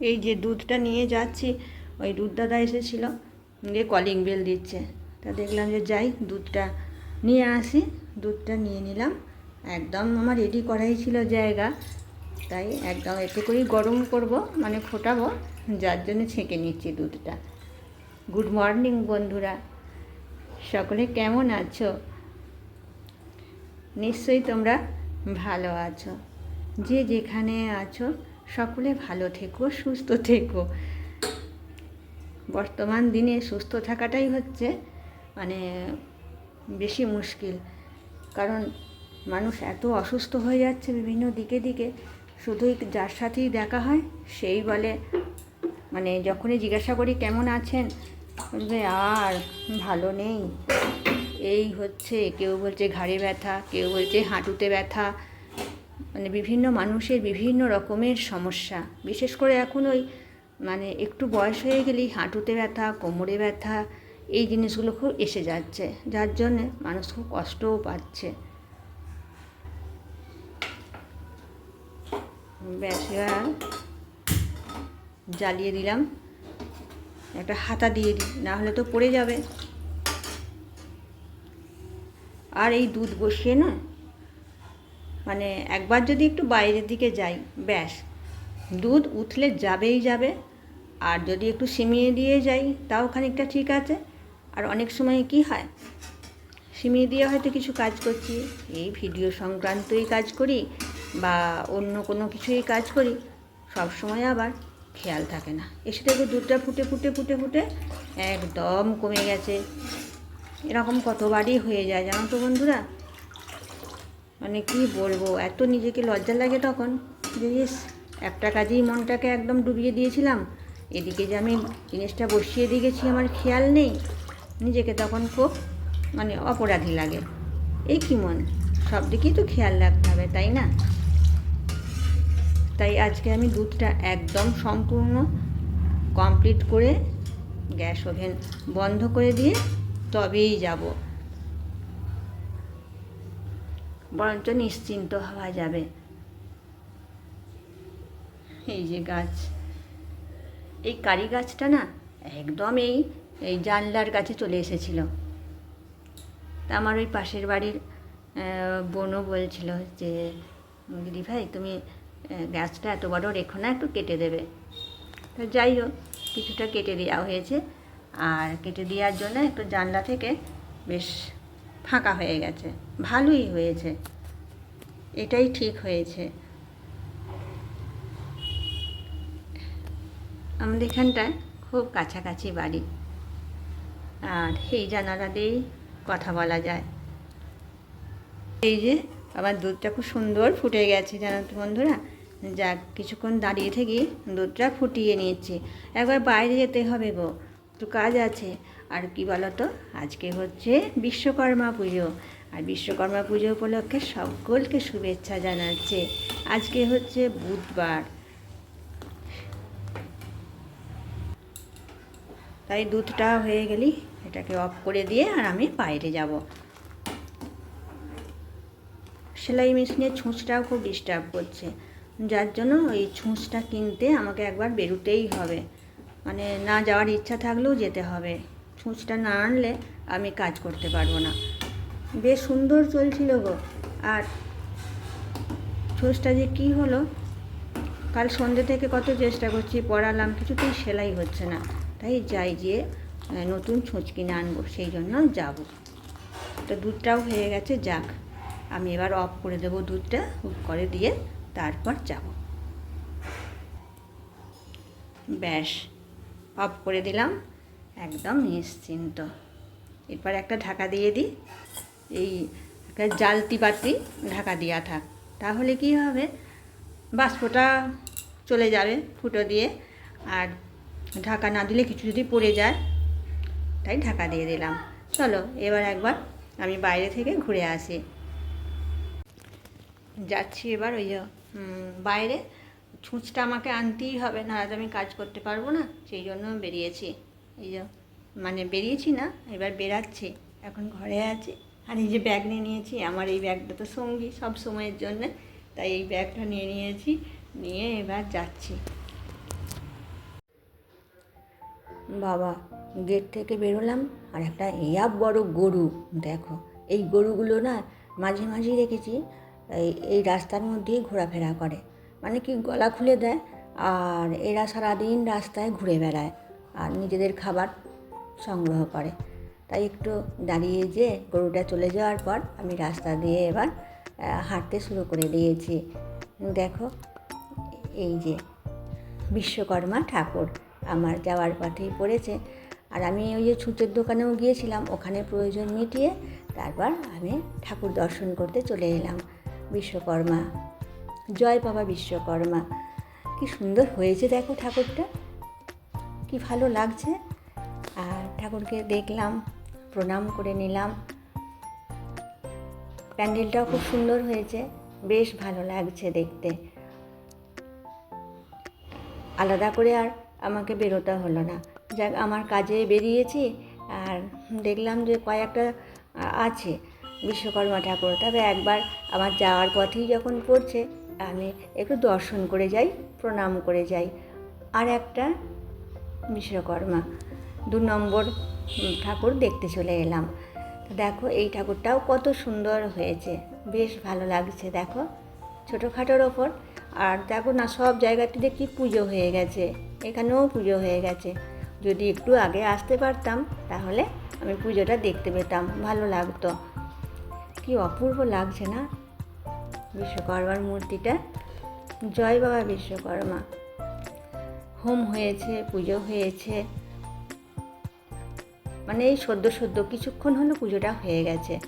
এই যে দুধটা নিয়ে যাচ্ছি, ওই দুধ দাদা এসেছিল, দিয়ে কলিং বেল দিচ্ছে। তা দেখলাম যে যাই, দুধটা নিয়ে আসি, দুধটা নিয়ে নিলাম। একদম আমার রেডি করাই ছিল জায়গা, তাই একদম এতে করেই গরম করব মানে ফোটাবো, যার জন্য ছেঁকে নিচ্ছি দুধটা। গুড মর্নিং বন্ধুরা। সকলে কেমন আছো? নিশ্চয়ই তোমরা ভালো আছো। যে যেখানে আছো সকলে ভালো থেকো, সুস্থ থেকো। বর্তমান দিনে সুস্থ থাকাটাই হচ্ছে মানে বেশি মুশকিল। কারণ মানুষ এত অসুস্থ হয়ে যাচ্ছে বিভিন্ন দিকে দিকে, শুধুই যার সাথেই দেখা হয়, সেই বলে। মানে যখনই জিজ্ঞাসা করি, কেমন আছেন? বলবে, আর ভালো নেই। এই হচ্ছে, কেউ বলছে ঘাড়ে ব্যথা, কেউ বলছে হাঁটুতে ব্যথা। মানে বিভিন্ন মানুষের বিভিন্ন রকমের সমস্যা। বিশেষ করে এখন ওই মানে একটু বয়স হয়ে গেলেই হাঁটুতে ব্যথা, কোমরে ব্যথা, এই জিনিসগুলো খুব এসে যাচ্ছে, যার জন্যে মানুষ খুব কষ্টও পাচ্ছে। এবার জ্বালিয়ে দিলাম। একটা হাতা দিয়ে দিই, না হলে তো পড়ে যাবে। আর এই দুধ বসিয়ে না মানে একবার যদি একটু বাইরের দিকে যাই, ব্যাস। দুধ উঠলে যাবেই যাবে। আর যদি একটু সিমিয়ে দিয়ে যাই, তাও খানিকটা ঠিক আছে। আর অনেক সময় কি হয়, সিমিয়ে দিয়ে হয়তো কিছু কাজ করছি, এই ভিডিও সংক্রান্তই কাজ করি বা অন্য কোনো কিছুই কাজ করি, সব সময় আবার খেয়াল থাকে না। এসে দেখো দুধটা ফুটে ফুটে ফুটে ফুটে একদম কমে গেছে। এরকম কতবারই হয়ে যায় জানো তো বন্ধুরা? মানে কি বলব, এত নিজেকে লজ্জা লাগে তখন যে, ইস, একটা কাজেই মনটাকে একদম ডুবিয়ে দিয়েছিলাম। এদিকে যে আমি জিনিসটা বসিয়ে দিয়ে গেছি, আমার খেয়াল নেই। নিজেকে তখন খুব মানে অপরাধী লাগে। এই কি মন? সব দিকেই তো খেয়াল রাখতে হবে, তাই না? তাই আজকে আমি দুধটা একদম সম্পূর্ণ কমপ্লিট করে গ্যাস ওভেন বন্ধ করে দিয়ে তবেই যাব। বরঞ্চ নিশ্চিন্ত হওয়া যাবে। এই যে গাছ, এই কারি গাছটা না একদম এই এই জানলার কাছে চলে এসেছিল। তা আমার ওই পাশের বাড়ির বোনও বলছিল যে দিদি ভাই, তুমি গাছটা এত বড় রেখো না, একটু কেটে দেবে। তো যাই হোক, কিছুটা কেটে দেওয়া হয়েছে। আর কেটে দেওয়ার জন্য একটু জানলা থেকে বেশ ফাঁকা হয়ে গেছে। ভালোই হয়েছে। এটাই ঠিক হয়েছে। আমাদের এখানটায় খুব কাছাকাছি বাড়ি। আর এই জানালা দিয়েই কথা বলা যায়। এই যে, আবার দুধটা খুব সুন্দর ফুটে গেছে জানো তো বন্ধুরা? যাক, কিছুক্ষণ দাঁড়িয়ে থেকে দুধটা ফুটিয়ে নিয়েছি। একবার বাইরে যেতে হবে গো। একটু কাজ আছে। আর কি বলতো? আজকে হচ্ছে বিশ্বকর্মা পুজো। আর বিশ্বকর্মা পুজো উপলক্ষে সকলকে শুভেচ্ছা জানাচ্ছে। আজকে হচ্ছে বুধবার। তাই দুধটা হয়ে গেলেই এটাকে অফ করে দিয়ে আর আমি বাইরে যাব। সেলাই মেশিনের ছুঁচটাও খুব ডিস্টার্ব করছে। যার জন্য ওই ছুঁচটা কিনতে আমাকে একবার বেরোতেই হবে। মানে না যাওয়ার ইচ্ছা থাকলেও যেতে হবে। ছুঁচটা না আনলে আমি কাজ করতে পারব না। বেশ সুন্দর চলছিল গো। আর ছুঁচটা যে কী হলো? কাল সন্ধ্যে থেকে কত চেষ্টা করছি, পড়ালাম, কিছুতেই সেলাই হচ্ছে না। তাই যাই যে নতুন ছুঁচ কিনে আনব, সেই জন্য যাব। তো দুধটাও হয়ে গেছে, যাক। আমি এবার অফ করে দেবো দুধটা অফ করে দিয়ে তারপর যাব। ব্যাস। অফ করে দিলাম। একদম নিশ্চিন্ত। এরপর একটা ঢাকা দিয়ে দিই। এই একটা জালতি পাতি ঢাকা দেওয়া থাক। তাহলে কি হবে? বাষ্পটা চলে যাবে ফুটো দিয়ে। আর ঢাকা না দিলে কিছু যদি পড়ে যায়, তাই ঢাকা দিয়ে দিলাম। চলো, এবার একবার আমি বাইরে থেকে ঘুরে আসি। যাচ্ছি এবার ওই বাইরে। ছুঁচটা আমাকে আনতেই হবে, না আমি কাজ করতে পারব না। সেই জন্য বেরিয়েছি। এই যে মানে বেরিয়েছি না, এবার বেরাচ্ছি। এখন ঘরে আছি। আর এই যে ব্যাগ নিয়ে নিয়েছি, আমার এই ব্যাগটা তো সঙ্গী সব সময়ের জন্য। তাই এই ব্যাগটা নিয়ে নিয়েছি, নিয়ে এবার যাচ্ছি। বাবা, গেট থেকে বেরোলাম, আর একটা ইয়াব বড় গরু, দেখো। এই গরুগুলো না মাঝে মাঝে রেখেছি এই রাস্তার মধ্যেই ঘোরাফেরা করে। মানে কি গলা খুলে দেয় আর এরা সারাদিন রাস্তায় ঘুরে বেড়ায় আর নিজেদের খাবার সংগ্রহ করে। তাই একটু দাঁড়িয়ে যে গরুটা চলে যাওয়ার পর আমি রাস্তা দিয়ে এবার হাঁটতে শুরু করে দিয়েছি। দেখো, এই যে বিশ্বকর্মা ঠাকুর আমার যাওয়ার পথেই পড়েছে। আর আমি ওই যে ছুঁচের দোকানেও গিয়েছিলাম, ওখানে প্রয়োজন মিটিয়ে তারপর আমি ঠাকুর দর্শন করতে চলে এলাম। বিশ্বকর্মা জয় বাবা বিশ্বকর্মা। কি সুন্দর হয়েছে দেখো ঠাকুরটা। কি ভালো লাগছে। আর ঠাকুরকে দেখলাম, প্রণাম করে নিলাম। প্যান্ডেলটাও খুব সুন্দর হয়েছে। বেশ ভালো লাগছে দেখতে। আলাদা করে আর আমাকে বেরোতে হলো না। যাক, আমার কাজে বেরিয়েছি। আর দেখলাম যে কয়েকটা আছে বিশ্বকর্মা ঠাকুর। তবে একবার আমার যাওয়ার পথেই যখন পড়ছে আমি একটু দর্শন করে যাই, প্রণাম করে যাই। আর একটা বিশ্বকর্মা, দু নম্বর ঠাকুর দেখতে চলে এলাম। দেখো, এই ঠাকুরটাও কত সুন্দর হয়েছে। বেশ ভালো লাগছে, দেখো, ছোটোখাটোর ওপর। আর দেখো না, সব জায়গাতে দেখি পুজো হয়ে গেছে, এখানেও পুজো হয়ে গেছে। যদি একটু আগে আসতে পারতাম, তাহলে আমি পুজোটা দেখতে পেতাম, ভালো লাগতো। কি অপূর্ব লাগছে না? বিশ্বকর্মার মূর্তিটা। জয় বাবা বিশ্বকর্মা। হোম হয়েছে, পুজো হয়েছে। মানে এই সদ্য সদ্য কিছুক্ষণ হলো পুজোটা হয়ে গেছে।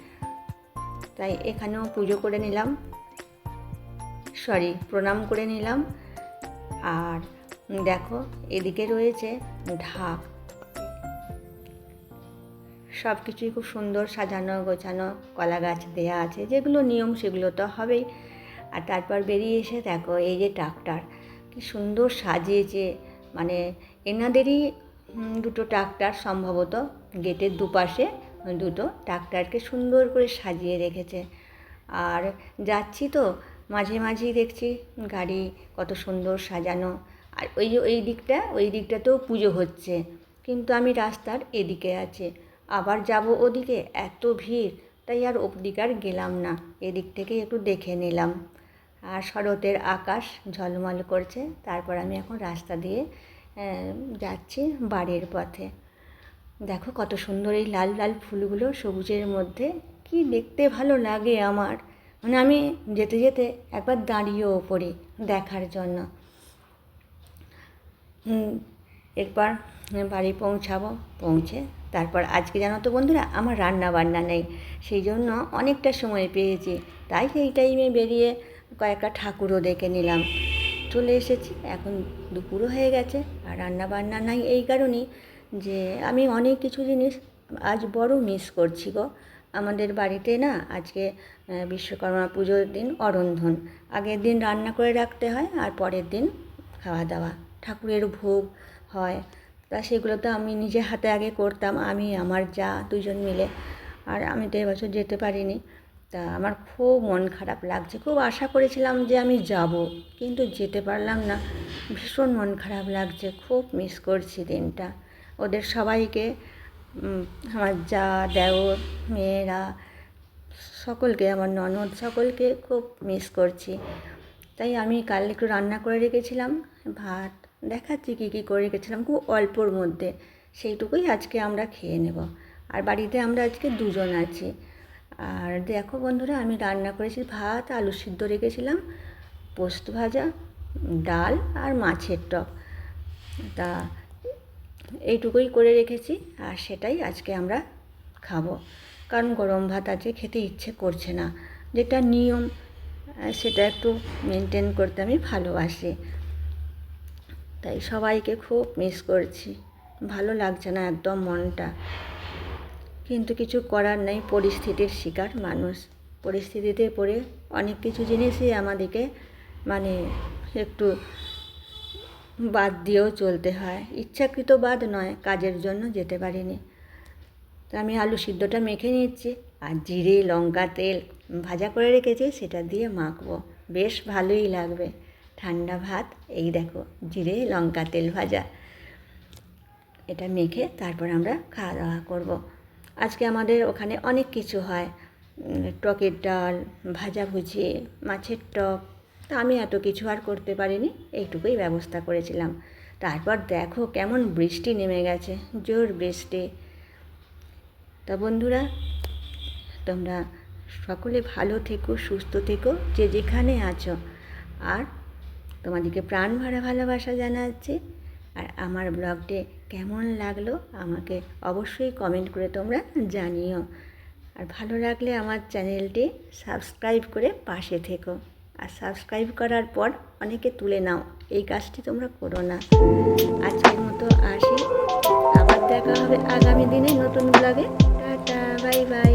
তাই এখানেও পুজো করে নিলাম। সরি, প্রণাম করে নিলাম। আর দেখো, এদিকে রয়েছে ঢাক। সব কিছুই খুব সুন্দর সাজানো, গোছানো কলা গাছ দেয়া আছে, যেগুলো নিয়ম সেগুলো তো হবেই। আর তারপর বেরিয়ে এসে দেখো, এই যে ট্রাক্টর, কি সুন্দর সাজিয়েছে। মানে এনাদেরই দুটো ট্রাক্টর সম্ভবত গেটের দুপাশে দুটো ট্রাক্টরকে সুন্দর করে সাজিয়ে রেখেছে। আর যাচ্ছি তো, মাঝে মাঝেই দেখছি গাড়ি কত সুন্দর সাজানো। আর ওই যে ওই দিকটা, ওই দিকটাতেও পুজো হচ্ছে। কিন্তু আমি রাস্তার এদিকে আছে। আবার যাব ওদিকে, এত ভিড়। তাই আর আর গেলাম না। এদিক থেকে একটু দেখে নিলাম। আর শরতের আকাশ ঝলমল করছে। তারপর আমি এখন রাস্তা দিয়ে যাচ্ছি বাড়ির পথে। দেখো কত সুন্দর এই লাল লাল ফুলগুলো সবুজের মধ্যে। কি দেখতে ভালো লাগে আমার। মানে আমি যেতে যেতে একবার দাঁড়িয়েও পড়ি দেখার জন্য। এরপর বাড়ি পৌঁছাবো, পৌঁছে তারপর আজকে জানো তো বন্ধুরা আমার রান্না বান্না নেই, সেই জন্য অনেকটা সময় পেয়েছি, তাই সেই টাইমে বেরিয়ে কয়েকটা ঠাকুরও দেখে নিলাম। চলে এসেছি, এখন দুপুরও হয়ে গেছে, আর রান্না বান্না নাই এই কারণেই যে আমি অনেক কিছু জিনিস আজ বড় মিস করছি গো। আমাদের বাড়িতে না আজকে বিশ্বকর্মা পুজোর দিন অরন্ধন, আগের দিন রান্না করে রাখতে হয় আর পরের দিন খাওয়া দাওয়া, ঠাকুরের ভোগ হয়। তা সেগুলো তো আমি নিজে হাতে আগে করতাম, আমি, আমার যা দুজন মিলে। আর আমি তো এবছর যেতে পারিনি। তা আমার খুব মন খারাপ লাগছে। খুব আশা করেছিলাম যে আমি যাব, কিন্তু যেতে পারলাম না। ভীষণ মন খারাপ লাগছে, খুব মিস করছি দিনটা। ওদের সবাইকে আমার যা, দেওর, মেয়েরা, সকলকে, আমার ননদ সকলকে খুব মিস করছি। তাই আমি কাল একটু রান্না করে রেখেছিলাম, ভাত দেখাচ্ছি কী কী করে রেখেছিলাম, খুব অল্পর মধ্যে। সেইটুকুই আজকে আমরা খেয়ে নেব। আর বাড়িতে আমরা আজকে দুজন আছি। আর দেখো বন্ধুরা, আমি রান্না করেছি ভাত, আলু সিদ্ধ রেখেছিলাম, পোস্ত ভাজা, ডাল আর মাছের টক। তা এইটুকুই করে রেখেছি আর সেটাই আজকে আমরা খাব। কারণ গরম ভাত আছে খেতে ইচ্ছে করছে না। যেটা নিয়ম, সেটা একটু মেনটেন করতে আমি ভালোবাসি। তাই সবাইকে খুব মিস করছি। ভালো লাগছে না একদম মনটা। কিন্তু কিছু করার নেই, পরিস্থিতির শিকার মানুষ। পরিস্থিতিতে পড়ে অনেক কিছু জিনিসই আমাদেরকে মানে একটু বাদ দিয়েও চলতে হয়। ইচ্ছাকৃত বাদ নয়, কাজের জন্য যেতে পারিনি। তো আমি আলু সিদ্ধটা মেখে নিচ্ছি আর জিরে, লঙ্কা, তেল ভাজা করে রেখেছি, সেটা দিয়ে মাখবো। বেশ ভালোই লাগবে। ঠান্ডা ভাত, এই দেখো, জিরে, লঙ্কা, তেল ভাজা। এটা মেখে তারপর আমরা খাওয়া দাওয়া করব। আজকে আমাদের ওখানে অনেক কিছু হয়। টকের ডাল ভাজাভুজি মাছের টক, তা আমি এত কিছু আর করতে পারিনি, এইটুকুই ব্যবস্থা করেছিলাম। তারপর দেখো কেমন বৃষ্টি নেমে গেছে, জোর বৃষ্টি। তা বন্ধুরা, তোমরা সকলে ভালো থেকো, সুস্থ থেকো, যে যেখানে আছো। আর তোমাদেরকে প্রাণ ভরা ভালোবাসা জানাচ্ছি। আর আমার ব্লগটি কেমন লাগল আমাকে অবশ্যই কমেন্ট করে তোমরা জানিও। আর ভালো লাগলে আমার চ্যানেলটি সাবস্ক্রাইব করে পাশে থেকো। আর সাবস্ক্রাইব করার পর অনেকে তুলে নাও, এই কাজটি তোমরা করো না। আজকের মতো আসি। আবার দেখা হবে আগামী দিনে নতুন ব্লগে। Tata bye bye